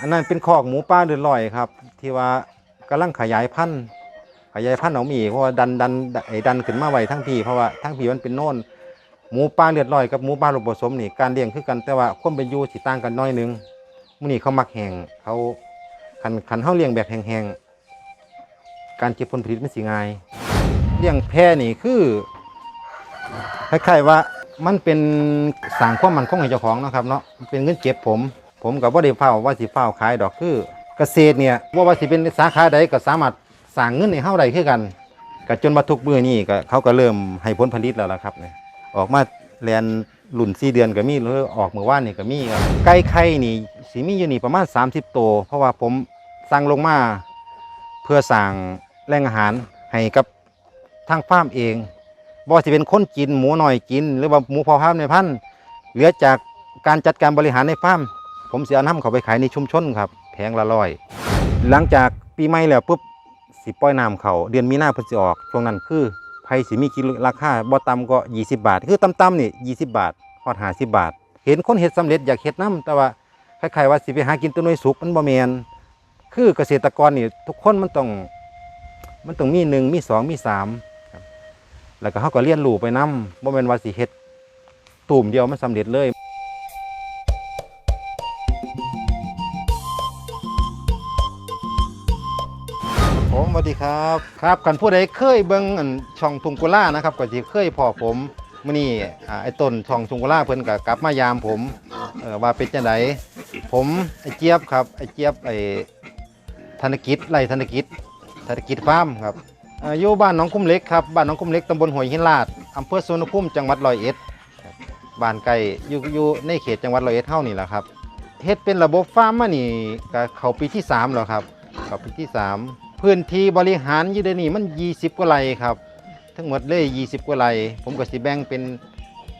อันนั้นเป็นคอกหมูป่าเดือดลอยครับ ที่ว่ากำลังขยายพันธุ์ขยายพันธุ์เอาหมีเพราะว่าดันดันไอ้ดันขึ้นมาไว้ทั้งพี่เพราะว่าทั้งพี่มันเป็นโน่นหมูป่าเลือดลอยกับหมูป่าลูกผสมนี่การเลี้ยงคือกันแต่ว่าความเป็นอยู่สิต่างกันน้อยนึงมื้อนี้เขามักแห้งเขาคันคันเฮาเลี้ยงแบบแห้งๆการเก็บผลผลิตมันสิง่ายเลี้ยงแพะนี่คือคล้ายๆว่ามันเป็นสร้างความมั่นคงให้เจ้าของนะครับเนาะเป็นเงินเก็บผม ผมกับว่าได้เฝ้าว่าสิเฝ้าขายดอกคือ เกษตรเนี่ยว่าว่าสิเป็นสาขาใดก็สามารถสร้างเงินให้เฮาได้คือกันก็จนมาทุกมือนี่ก็เขาก็เริ่มให้ผลผลิตแล้วล่ะครับเนี่ยออกมาแลนหลุ่น4เดือนก็มีหรือออกเมื่อวานนี่ก็มีครับไก่ไข่นี่สิมีอยู่นี่ประมาณ 30 ตัว เพราะว่าผมสั่งลงมาเพื่อสร้างแหล่งอาหารให้กับทางฟาร์มเองบ่ว่าสิเป็นคนกินหมูหน่อยกิน หรือว่าหมูพอพามในพันเหลือจากการจัดการบริหารในฟาร์ม ผมเสียน้ำเขาไปขายในชุมชนครับแพงละร้อย หลังจากปีใหม่แล้วปุ๊บสิปล่อยน้ำเขาเดือนมีนาพฤศจิออกช่วงนั้นคือไผ่สิมีกิโลราคาบ่ต่ำก็ 20 บาท คือต่ำๆนี่20 บาทฮอด50บาท เห็นคนเฮ็ดสำเร็จอยากเฮ็ดน้ำแต่ว่าคล้ายๆว่าสิไปหากินตัวน้อยสุกมันบ่แมนคือเกษตรกรนี่ทุกคนมันต้องมันต้องมีหนึ่งมีสองมีสามแล้วก็เขาก็เรียนรู้ไปน้ำบ่แมนว่าสิเฮ็ดตูมเดียวมันสำเร็จเลย ผมสวัสดีครับครับกันผู้ใดเคยเบิ่งอันช่องทุงกุล่านะครับก็สิเคยพอผมมื้อนี้อ่าไอ้ต้นช่องทุงกุล่าเพิ่นก็กลับมายามผมเอ่อว่าเป็นจังไดผมไอ้เจี๊ยบครับไอ้เจี๊ยบไอ้ธนกิจไร่ธนกิจธนกิจฟาร์มครับอ่าอยู่บ้านหนองคุ้มเล็กครับบ้านหนองคุ้มเล็กตำบลห้วยหินลาดอำเภอสวนภูมิจังหวัดร้อยเอ็ดครับบ้านไกลอยู่อยู่ในเขตจังหวัดร้อยเอ็ดเฮานี่แหละครับ เฮ็ดเป็นระบบฟาร์มมานี่ก็เข้าปีที่สามแล้วครับครับปีที่สาม พื้นที่บริหารอยู่เดี๋ยวนี้มัน 20 กว่าไร่ครับ ทั้งหมดเลย 20 กว่าไร่ผมก็สิแบ่งเป็น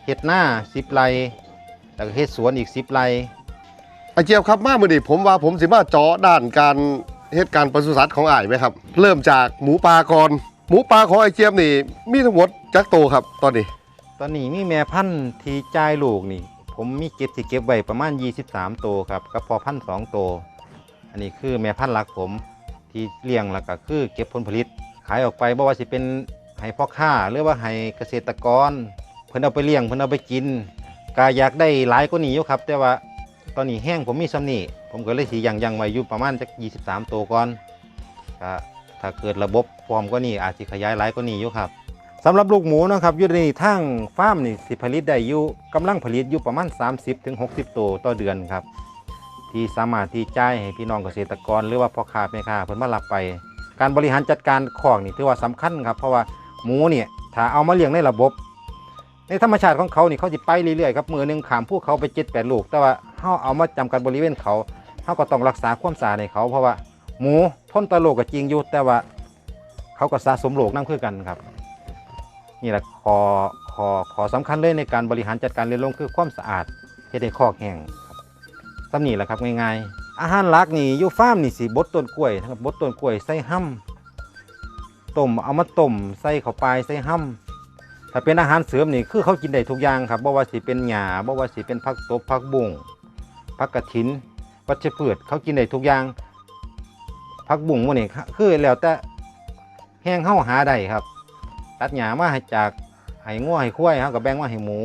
เฮ็ดหน้า 10 ไร่แล้วก็เฮ็ดสวนอีก 10 ไร่อาเจียบครับมาเมื่อนี้ผมว่าผมสิมาเจาะด้านการเหตุการณ์ปศุสัตว์ของอ้ายไหมครับ เริ่มจากหมูป่าก่อนหมูป่าของไอ้เจียบนี่มีทั้งหมดจักโตครับตอนนี้ ตอนนี้มีแม่พันธุ์ที่จ่ายลูกนี่ ผมมีเก็บสิเก็บไว้ประมาณ 23ตัวครับกับพอพันธุ์สองตัวอันนี้คือแม่พันธุ์หลักผม ที่เลี้ยงแล้วก็คือเก็บผลผลิต ขายออกไปบ่ว่าสิเป็นให้พ่อค้าหรือว่าให้เกษตรกร เพิ่นเอาไปเลี้ยงเพิ่นเอาไปกินก็อยากได้หลายกว่านี้อยู่ครับ แต่ว่าตอนนี้แห้งผมมีซ้ำนี่ผมก็เลยสิยังยังไว้อยู่ประมาณจัก23 ตัวก่อนก็ถ้าเกิดระบบพร้อมก็นี่อาจสิขยายหลายกว่านี้อยู่ครับสำหรับลูกหมูนะครับอยู่ในทางฟาร์มนี่สิผลิตได้อยู่กำลังผลิตอยู่ประมาณ 30-60 ตัวต่อเดือนครับ ที่สามารถที่จ่ายให้พี่น้องเกษตรกร หรือว่าพ่อค้าแม่ค้าเพิ่นมารับไป การบริหารจัดการคอกนี่ถือว่าสำคัญครับ เพราะว่าหมูเนี่ยถ้าเอามาเลี้ยงในระบบ ในธรรมชาติของเขานี่เขาสิไปเรื่อยๆครับมือหนึ่งขามพวกเขาไปเจ็ดแปดลูก แต่ว่าเฮาเอามาจำกัดบริเวณเขาเฮาก็ต้องรักษาความสะอาดให้เขาเพราะว่าหมูทนต่อโรคก็จริงอยู่แต่ว่าเขาก็สะสมโรคนั่งคือกันครับ นี่แหละขอขอขอสำคัญเลยในการบริหารจัดการเลี้ยงลงคือความสะอาดเฮ็ดให้คอกแห้ง ครับสำนี่แหละครับง่ายๆ อาหารหลักนี่อยู่ฟาร์มนี่สิบดต้นกล้วยนะครับบดต้นกล้วยใส่ห้ำต้มเอามาต้มใส่เข้าไปใส่ห้ำถ้าเป็นอาหารเสริมนี่คือเขากินได้ทุกอย่างครับบ่ว่าสิเป็นหญ้าบ่ว่าสิเป็นผักตบผักบุ้งผักกระถินวัชพืชเขากินได้ทุกอย่างผักบุ้งวกนี้คือแล้วแต่แห้งเฮาหาได้ครับ ตัดหญ้ามาให้จากให้งัวให้ควายเฮาก็แบ่งมาให้หมู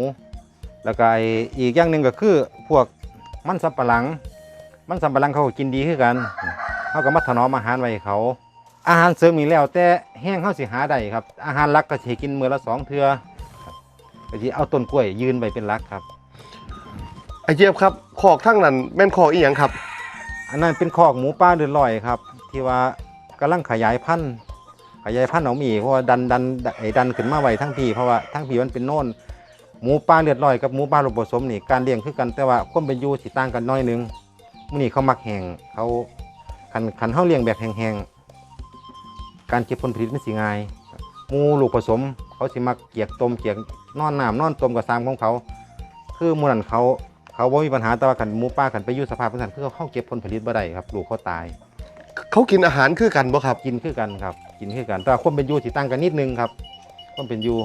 แล้วก็อีกอย่างหนึ่งก็คือพวก มันสำปะหลัง มันสำปะหลังเขาก็กินดีคือกันเขาก็มาถนอมอาหารไว้ให้เขา อาหารเสริมมีแล้ว แต่แห้งเขาสิหาได้ครับ อาหารหลักก็สิให้กินมื้อละสองเทื่อครับก็สิเอาต้นกล้วยยืนไว้เป็นหลักครับไอ้เจียบครับคอกทั้งนั้นแม่นคอกอีหยังครับ อันนั้นเป็นคอกหมูป่าเดือดลอยครับ ที่ว่ากำลังขยายพันธุ์ขยายพันธุ์เอาหมีเพราะว่าดันดันไอ้ดันขึ้นมาไว้ทั้งพี่เพราะว่าทั้งพี่มันเป็นโน่น หมูป่าเลือดลอยกับหมูป่าลูกผสมนี่การเลี้ยงคือกันแต่ว่าความเป็นอยู่สิต่างกันน้อยหนึงมื้อนี้เขามักแห้งเขาคันคันเฮาเลี้ยงแบบแห้งๆการเก็บผลผลิตมันสิง่ายหมูลูกผสม เขาสิมักเกียกต้มเกียกนอนน้ำนอนต้มกับซามของเขา คือหมู่นั้นเขาเขาบ่มีปัญหาแต่ว่าคันหมูป่าคันไปอยู่สภาพจังซั่นคือเขาเก็บผลผลิตบ่ได้ครับลูกเขาตาย เขากินอาหารคือกันบ่ครับ กินคือกันครับ กินคือกันแต่ว่าความเป็นอยู่สิต่างกันนิดนึงครับความเป็นอยู่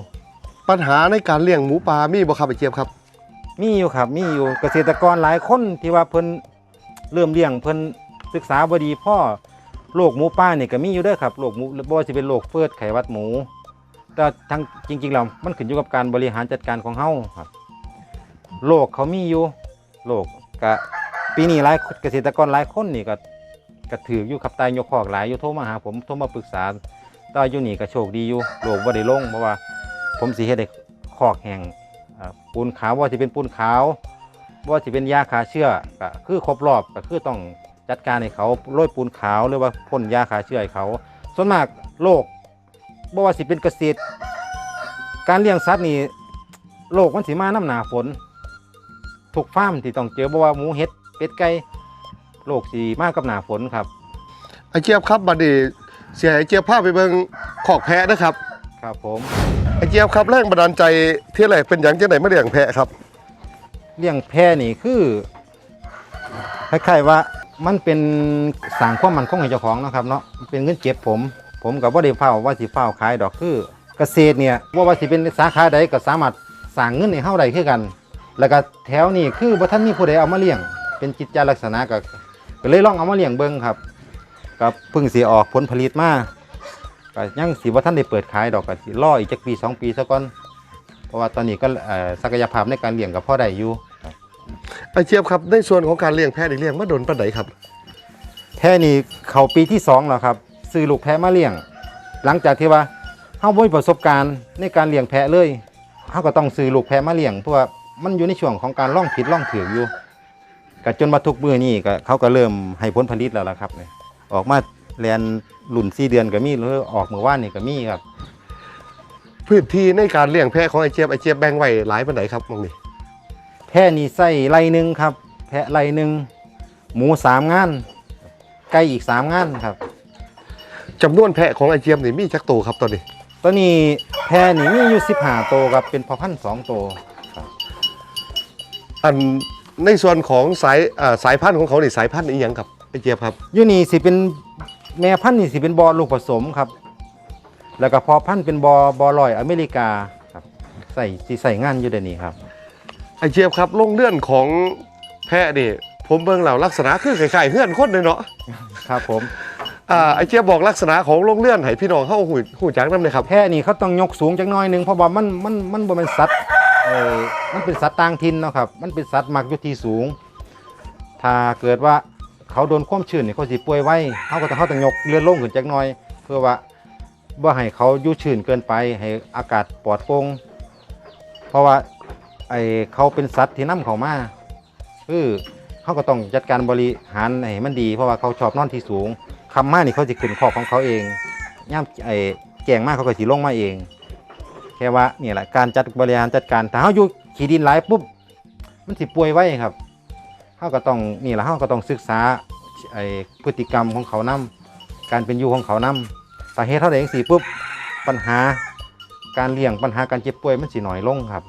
ปัญหาในการเลี้ยงหมูป่ามีบ่ครับไอ้เจี๊ยบครับ มีอยู่ครับมีอยู่เกษตรกรหลายคนที่ว่าเพิ่นเริ่มเลี้ยงเพิ่นศึกษาบดีพ่อโรคหมูป่านี่ก็มีอยู่เด้อครับโรคหมูบ่ว่าสิเป็นโรคเฟิร์ดไขวัดหมู แต่ทั้งจริงๆแล้วมันขึ้นอยู่กับการบริหารจัดการของเฮาครับโรคเขามีอยู่โรคก็ปีนี้หลายเกษตรกรหลายคนนี่ก็ก็ถืออยู่ครับตายยกคอกหลายอยู่โทรมาหาผมโทรมาปรึกษาแตว่าอยู่นี่ก็โชคดีอยู่โรคบ่ได้ลงเพราะว่า ผมสิเฮ็ดให้คอกแห้งอ่าปูนขาวว่าสิเป็นปูนขาวว่าสิเป็นยาฆ่าเชื้อก็คือครบรอบก็คือต้องจัดการให้เขาโรยปูนขาวหรือว่าพ่นยาฆ่าเชื้อให้เขา ส่วนมากโรคบ่ว่าสิเป็นเกษตร การเลี้ยงสัตว์นี่โรคมันสิมาน้ำหนาฝนทุกฟาร์มที่ต้องเจอบ่ว่าหมูเห็ดเป็ดไก่โรคสิมากับหนาฝนครับไอเจี๊ยบครับบัดนี้เสียไอเจี๊ยบพาไปเบิ่งขอกแพะนะครับ ครับผม ไอเจี๊ยบครับแรงบันดาลใจที่แรกเป็นหยังจังไดมาเลี้ยงแพะครับ เลี้ยงแพะนี่คือคล้ายๆว่ามันเป็นสร้างความมั่นคงให้เจ้าของเนาะครับเนาะเป็นเงินเก็บผม ผมกับว่าได้เฝ้าว่าสิเฝ้าขายดอกคือ เกษตรเนี่ยว่าว่าสิเป็นสาขาใดก็สามารถสร้างเงินให้เฮาได้คือกัน แล้วก็แถวนี้คือบ่ทันมีผู้ใดเอามาเลี้ยง เป็นจิตใจลักษณะก็ก็เลยลองเอามาเลี้ยงเบิ่งครับก็เพิ่งสิออกผลผลิตมา ก็ยังสิบ่ทันได้เปิดขายดอกก็สิรออีกจักปีสองปีซะก่อนเพราะว่าตอนนี้ก็เอ่อศักยภาพในการเลี้ยงก็พอได้อยู่ครับไอเจี๊ยบครับในส่วนของการเลี้ยงแพะนี่เลี้ยงมาโดนปานใดครับ แพะนี่เขาปีที่สองแล้วครับซื้อลูกแพะมาเลี้ยง หลังจากที่ว่าเฮาบ่มีประสบการณ์ในการเลี้ยงแพะเลยเฮาก็ต้องซื้อลูกแพะมาเลี้ยงเพราะว่ามันอยู่ในช่วงของการล่องผิดล่องถืออยู่ก็จนมาทุกมือนี่ก็เขาก็เริ่มให้ผลผลิตแล้วล่ะครับเนี่ยออกมา แลนรุ่น4เดือนก็มีหรือออกเมื่อวานนี่ก็มีครับ พื้นที่ในการเลี้ยงแพะของไอเจี๊ยบไอเจี๊ยบแบ่งไว้หลายปานใดครับมองนี่แพะนี่ใส่ไรหนึ่งครับ แพะไรหนึ่งหมูสามงานไก่อีกสามงานครับจำนวนแพะของไอเจี๊ยบนี่มีจักโตวครับตอนนี้ ตอนนี้แพะนี่มีอยู่สิบห้าตัวครับเป็นพอพันธุ์สองตัวอันในส่วนของสายอ่าสายพันธุ์ของเขานี่สายพันธุ์อีหยังครับไอเจี๊ยบครับอยู่นี่สิเป็น แม่พันธุ์นี่สิเป็นบอลูกผสมครับ แล้วก็พอพันธุ์เป็นบอบอลอยอเมริกาครับใส่สิใส่งานอยู่เดี๋ยวนี้ครับ ไอเจี๊ยบครับลงเลื่อนของแพะนี่ผมเบิ่งแล้วลักษณะคือคล้ายๆเฮือนคนเลยเนาะครับผมอ่าไอเจี๊ยบบอกลักษณะของลงเลื่อนให้พี่น้องเข้าหูหูจักนำเลยครับ แพะนี่เขาต้องยกสูงจักหน้อยหนึงเพราะว่ามันมันมันบ่เป็นสัตว์เออมันเป็นสัตว์ต่างถิ่นเนาะครับ มันเป็นสัตว์มักอยู่ที่สูง ถ้าเกิดว่า เขาโดนความชื้นนี่เขาสิป่วยไว้เขาก็ต้องเขาต้องยกเลื่อนลงขึ้นจักหน่อย เพื่อว่าบ่ให้เขาอยู่ชื้นเกินไป ให้อากาศปลอดโปร่งเพราะว่าไอเขาเป็นสัตว์ที่นํเขามาคือเขาก็ต้องจัดการบริหารให้มันดี เพราะว่าเขาชอบนอนที่สูงคำมานี่เขาจะขึ้นคอกของเขาเองย่ำไอแจงมากเขาก็สิลงมาเอง แค่ว่านี่แหละการจัดบริหารจัดการถ้าเขาอยู่ขี้ดินหลายปุ๊บมันสิป่วยไว้ครับ เขาก็ต้องนี่แหละเขาก็ต้องศึกษาไอ้พฤติกรรมของเขานํการเป็นอยู่ของเขานํสาเหตุเท่าไหร่สี่ปุ๊บปัญหาการเลี้ยงปัญหาการเจ็บป่วยมันสิหน่อยลงครับ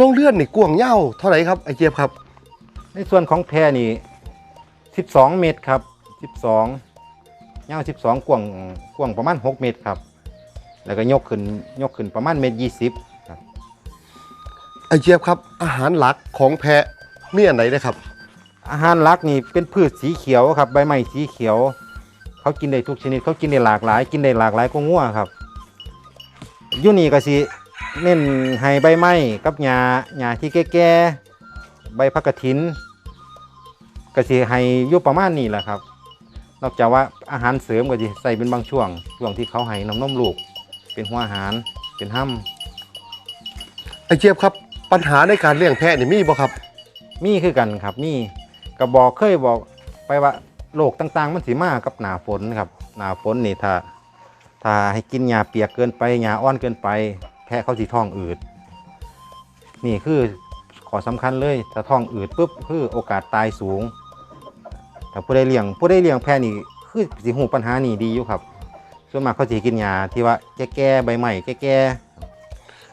ลงเลื่อนนี่กว้างยาวเท่าไหร่ครับไอเจี๊ยบครับ ในส่วนของแพรนี่12 เมตรครับ 12ยาว12 กว้างกว้างประมาณ 6 เมตรครับ แล้วก็ยกขึ้นยกขึ้นประมาณเมตร20ครับไอเจี๊ยบครับอาหารหลักของแพะ มีอันไหนนะครับ อาหารหลักนี่เป็นพืชสีเขียวครับ ใบไม้สีเขียว เขากินได้ทุกชนิด เขากินได้หลากหลาย กินได้หลากหลายก็งัวครับอยูนี่ก็สิเน้นให้ใบไม้กับหญ้าหญ้าที่แก่ๆใบพักกระถินก็สิให้อยู่ประมาณนี้แหละครับ นอกจากว่าอาหารเสริมก็สิใส่เป็นบางช่วง ช่วงที่เขาให้น้ำนมลูก เป็นหัวอาหาร เป็นห้ำ ไอเจี๊ยบครับ ปัญหาในการเลี้ยงแพะนี่มีบ่ครับ มีคือกันครับมีกระบอกเคยบอกไปว่าโรคต่างๆ มันสิมากับหนาฝนครับหนาฝนนี่ถ้าถ้าให้กินยาเปียกเกินไปยาอ่อนเกินไป แพ้เขาสีท้องอืด นี่คือขอสำคัญเลยถ้าท้องอืดปุ๊บคือโอกาสตายสูงถ้าผู้ได้เลี้ยงผู้ได้เลี้ยงแพ้นี่คือสิหูปัญหานี่ดีอยู่ครับ ส่วนมากเขาสิกินยาที่ว่าแก่ๆใบใหม่แก่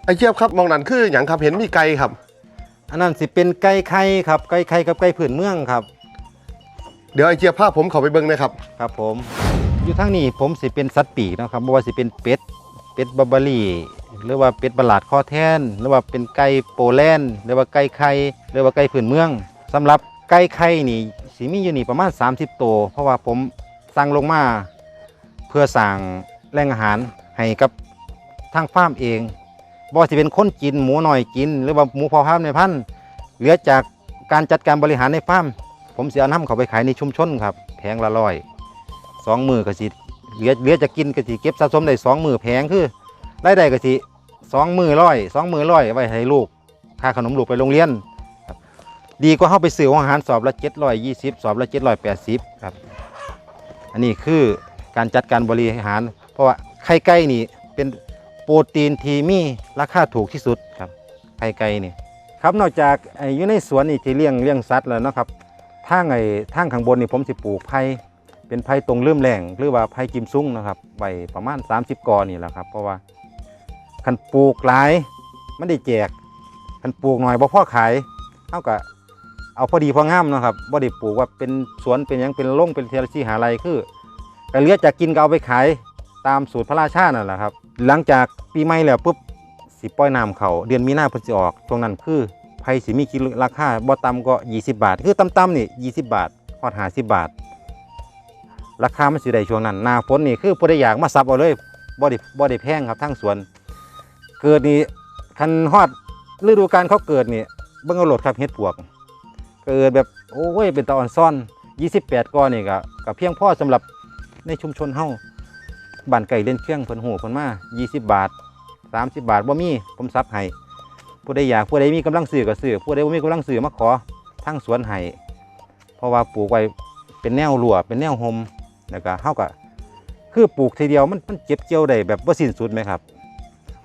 ไอเจี๊ยบครับมองนั่นคืออย่างครับเห็นมีไก่ครับ อันนั้นสิเป็นไก่ไข่ครับไก่ไข่กับไก่ผืนเมืองครับเดี๋ยวไอเจี๊ยบพาผมเข้าไปเบิ่งนะครับ ครับ ผมอยู่ทางนี้ผมสิเป็นสัตว์ปีกเนาะครับบ่ว่าสิเป็นเป็ดเป็ดบับเบอรี่หรือว่าเป็ดบลาดคอแทนหรือว่าเป็นไก่โปแลนด์หรือว่าไก่ไข่หรือว่าไก่พื้นเมืองสำหรับไก่ไข่นี่สิสีมีอยู่นี่ประมาณ 30 ตัวเพราะว่าผมสั่งลงมา เพื่อสั่งแหล่งอาหารให้กับทางฟาร์มเอง บ่ว่าสิเป็นคนกินหมูหน่อยกิน หรือว่าหมูพอพันในพันธุ์เหลือจากการจัดการบริหารในฟาร์มผมเสิเอาน้ำเขาไปขายในชุมชนครับแพงละร้อยสองมือก็สิเหลือเหลือจะกินก็สิเก็บสะสมได้สองมือแพงคือรายได้ก็สิสองมือร้อยสองมือร้อยไว้ให้ลูกค่าขนมลูกไปโรงเรียนดีกว่าเข้าไปซื้ออาหารสอบละเจ็ดร้อยยี่สิบสอบละเจ็ดร้อยแปดสิบครับอันนี้คือการจัดการบริหาร เพราะว่าไข่ไก่นี่เป็น ปรตีนที่มีราคาถูกที่สุดครับไข่ไก่นี่ครับนอกจากไอ้อยู่ในสวนนี่ที่เลี้ยงเลี้ยงสัตว์แล้วนะครับทางไอ้ทางข้างบนนี่ผมสิปลูกไผ่เป็นไผ่ตรงเริ่มแรงหรือว่าไผ่กิมซุ้งนะครับไว้ประมาณ 30กอนี่แหละครับ เพราะว่าคันปลูกหลายมันได้แจกคันปลูกหน่อยบ่พอขายเท่ากับเอาพอดีพองามนะครับบ่ได้ปลูกว่าเป็นสวนเป็นยังเป็นโร่งเป็นเทลชีหาไรคือก็เลือจากกินก็เอาไปขาย ตามสูตรพระราชานั่นแหละครับ หลังจากปีใหม่แล้วปุ๊บสิปล่อยน้ำเขาเดือนมีนาพิ่นสิออกช่วงนั้นคือไผ่สิมีกิโลราคาบ่ต่ำก็ 20 บาท คือต่ำๆนี่20 บาทฮอด50บาท ราคามันสิได้ช่วงนั้นหน้าฝนนี่คือผู้ใดอยากมาซับเอาเลยบ่ได้บ่ได้แพงครับทั้งสวน เกิดนี่คันฮอดฤดูกาลเขาเกิดนี่เบิ่งเอาโหลดครับเฮ็ดปวก เกิดแบบโอ้ยเป็นตาอ่อนซ่อน 28ก้อนนี่ก็ก็เพียงพอสำหรับในชุมชนเฮา บ้านไก่เล่นเครื่องเพิ่นหูเพิ่นมา 20 บาท 30 บาทบ่มีผมซับให้ผู้ใดอยากผู้ใดมีกำลังซื้อก็ซื้อผู้ใดบ่มีกำลังซื้อมาขอทางสวนให้เพราะว่าปลูกไว้เป็นแนวรั้วเป็นแนวโฮมแล้วก็เฮาก็คือปลูกทีเดียวมันมันเก็บเกี่ยวได้แบบบ่สิ้นสุดไหมครับ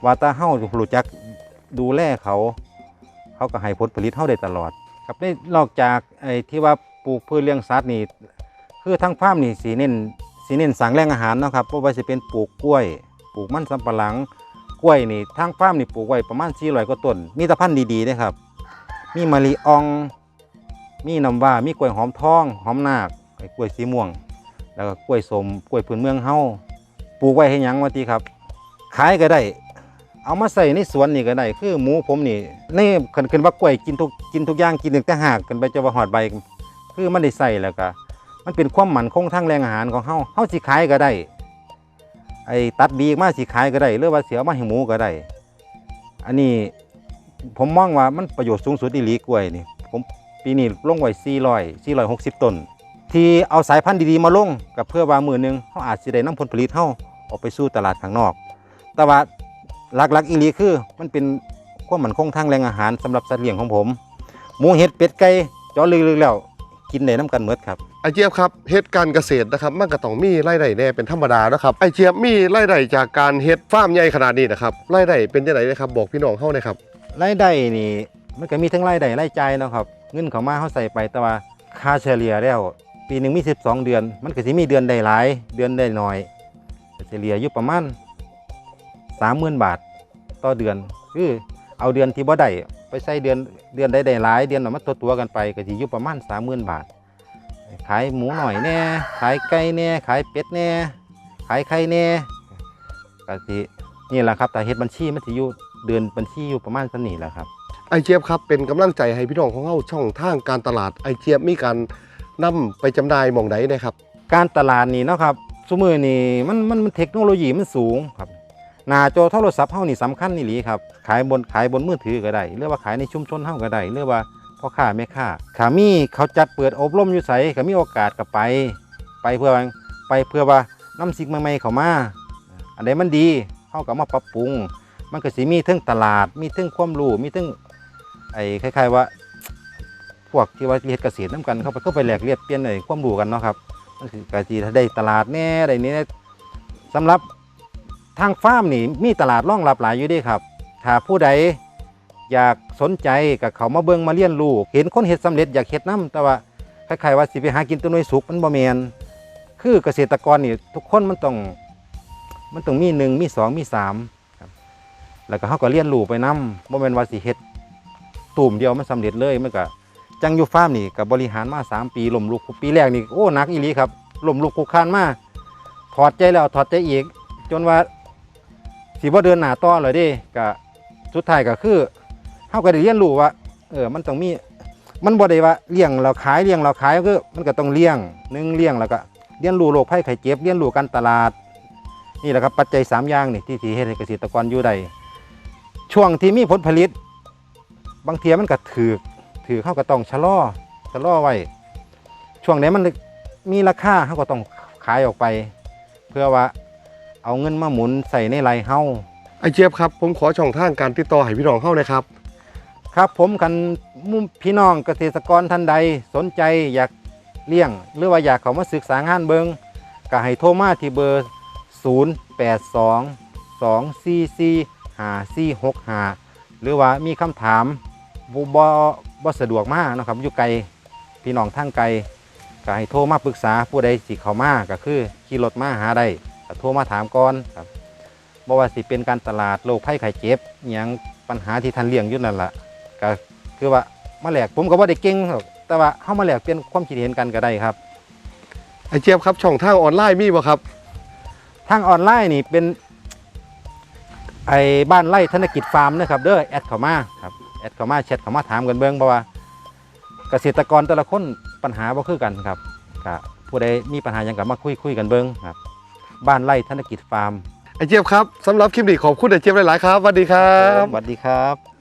ว่าตาเฮารู้จักดูแลเขา เขาก็ให้ผลผลิตเท่าได้ตลอด ครับนี่นอกจากไอ้ที่ว่าปลูกพืชเลี้ยงสัตว์นี่คือทั้งฟาร์มนี่สีเน้น สีเน้นสั่งแรงอาหารเนาะครับเพราะว่าจะเป็นปลูกกล้วย ปลูกมันสำปะหลังกล้วยนี่ทางฟาร์มนี่ปลูกไว้ประมาณ400กว่าต้น มีแตะพันธุ์ดีๆนะครับ มีมะลิออง มีน้ำว่ามีกล้วยหอมทอง หอมนาคไอ้กล้วยสีม่วง แล้วก็กล้วยสมกล้วยพื้นเมืองเฮาปลูกไว้ให้หยังวะทีครับ ขายก็ได้ เอามาใส่ในสวนนี่ก็ได้ คือหมูผมนี่นี่คันขึ้นว่ากล้วยกินทุกกินทุกอย่างกินตั้งแต่หากกันไปจะว่าหอดใบ คือมันได้ใส่แล้วก็ มันเป็นความหมันคงทางแรงอาหารของเฮาเฮาสิขายก็ได้ ไอ้ตัดบีกมาสิขายก็ได้หรือว่าเสียมาให้หมูก็ได้ อันนี้ผมมองว่ามันประโยชน์สูงสุดอีหลีกล้วยนี่ผมปีนี้ลงไว้400 460ต้นที่เอาสายพันธุ์ดีๆมาลงกับเพื่อว่ามือหนึงเฮาอาจสิได้นำผลผลิตเฮาออกไปสู่ตลาดข้างนอก แต่ว่าหลักๆอีหลีคือ มันเป็นความมันคงทางแรงอาหารสำหรับสัตว์เลี้ยงของผมหมูเห็ดเป็ดไก่จอลึกๆแล้วกินได้น้ำกันเมดครับ ไอเจี๊ยบครับเฮ็ดการเกษตรนะครับมันก็ต้องมีรายได้แน่เป็นธรรมดานะครับไอเจี๊ยบมีรายได้จากการเฮ็ดฟาร์มใหญ่ขนาดนี้นะครับรายได้เป็นจังไดนะครับบอกพี่น้องเฮาหน่อยครับรายได้นี่มันก็มีทั้งรายได้รายจ่ายเนาะครับเงินเขามาเขาใส่ไปแต่ว่าค่าเฉลี่ยแล้ว ปีหนึ่งมี 12 เดือน มันก็สิมีเดือนได้หลาย เดือนได้น้อย เฉลี่ยอยู่ประมาณ30,000บาท ต่อเดือนคือเอาเดือนที่บ่ได้ไปใส่เดือนเดือนได้ได้หลาย เดือนน่ะมันตัวตัวๆกันไปก็สิอยู่ประมาณ30,000บาท ขายหมูหน่อยแน่ขายไก่แน่ขายเป็ดแน่ขายไข่แน่ก็สินี่แหละครับแต่เฮ็ดบัญชีมันสิอยู่เดือนบัญชีอยู่ประมาณสันนี้แหละครับ ไอเจี๊ยบครับเป็นกำลังใจให้พี่น้องของเฮาช่องทางการตลาดไอเจี๊ยบมีการนํไปจำหน่ายหม่องใดนะครับ การตลาดนี่เนาะครับสมือนี่มันมันมันเทคโนโลยีมันสูงครับหน้าจอโทรศัพท์เฮานี่สำคัญนี่หลีครับขายบนขายบนมือถือก็ได้หรือว่าขายในชุมชนเฮาก็ได้หรือว่า พ่อค้าแม่ค้าขามีเขาจัดเปิดอบรมอยู่ไสก็มีโอกาสก็ไป ไปเพื่อไปเพื่อว่านำสิ่งใหม่ๆเข้ามาอันใดมันดีเฮาก็เอามาปรับปรุง มันก็สิมีทั้งตลาด มีทั้งความรู้มีทั้งไอ้คล้ายๆว่า พวกที่ว่าเฮ็ดเกษตรนํกันเข้าไปเข้าไปแหลกเลียดเปลี่ยนไอ้ความรู้กันเนาะครับมันคือกะจีได้ตลาดแน่ได้นี้สำหรับทางฟาร์มนี่มีตลาดรองรับหลายอยู่ด้ครับถ้าผู้ใด อยากสนใจกับเขามาเบิ่งมาเรียนรู้เห็นคนเฮ็ดสำเร็จอยากเฮ็ดนํแต่ว่าคล้ายๆว่าสิไปหากินตัวน่วยสุกมันบ่แมนคือเกษตรกรนี่ทุกคนมันต้องมันต้องมีหนึ่งมีสองมีสามครับแล้วก็เขาก็เรียนรู้ไปนํบ่แมนว่าสิเฮ็ดตูมเดียวมันสำเร็จเลยมันก็จังอยู่ฟาร์มนี่กับบริหารมา3ปีลมลุกปีแรกนี่โอ้หนักอีหลีครับลมลุกคุกคานมาถอดใจแล้วถอดใจอีก จนว่าสีบ่เดินหน้าต่อเลยดิก็สุดท้ายก็คือ เฮาก็ได้เรียนรู้ว่าเออมันต้องมีมันบ่ได้ว่าเลี้ยงเราขายเลี้ยงเราขายก็มันก็ต้องเลี้ยงหนึ่งเลี้ยงแล้วก็เรียนรู้โรคภัยไข้เจ็บเรียนรู้การตลาด นี่แหละครับปัจจัยสามอย่างนี่ที่ที่เฮ็ดให้เกษตรกรอยู่ได้ช่วงที่มีผลผลิต บางเทียมันก็ถือถือเข้าก็ต้องชะลอชะลอไว้ช่วงไหนมันมีราคาเขาก็ต้องขายออกไป เพื่อว่าเอาเงินมาหมุนใส่ในไรเฮาไอเจี๊ยบครับ ผมขอช่องทางการติดต่อให้พี่น้องเข้านะครับ ครับผมกันมุ่พี่น้องเกษตรกรท่านใดสนใจอยากเลี้ยง หรือว่าอยากเขามาศึกษางานเบิงก็ให้โทรมาที่เบอร์ 0 8 2 2 4 4 5 4 6 5 หรือว่ามีคำถามบ่บ่บ่สะดวกมากนะครับอยู่ไกลพี่น้องทางไกลก็ให้โทรมาปรึกษาผู้ใดสิเข้ามาก็คือขี่รถมาหาได้ก็โทรมาถามก่อนครับบ่ว่าสิเป็นการตลาดโรคภัยไข้เจ็บอหยังปัญหาที่ท่านเลี้ยงอยู่นั่นล่ะ ก็คือว่ามาแหลกผมก็บ่ได้เก่งหรอกแต่ว่าเฮามาแหลกเปลี่ยนความคิดเห็นกันก็ได้ครับ ไอเจี๊ยบครับช่องทางออนไลน์มีบ่ครับ ทางออนไลน์นี่เป็นไอ้บ้านไร่ธนกิจฟาร์มนะครับเด้อแอดเข้ามาครับแอดเข้ามาแชทเข้ามาถามกันเบิ่งเพราะว่า เกษตรกรแต่ละคนปัญหาบ่คือกันครับก็ผู้ใดมีปัญหาหยังก็มาคุยคุยกันเบิ่งครับ บ้านไร่ธนกิจฟาร์มไอเจี๊ยบครับสำหรับคลิปนี้ขอบคุณไอเจี๊ยบหลายๆครับสวัสดีครับ สวัสดีครับ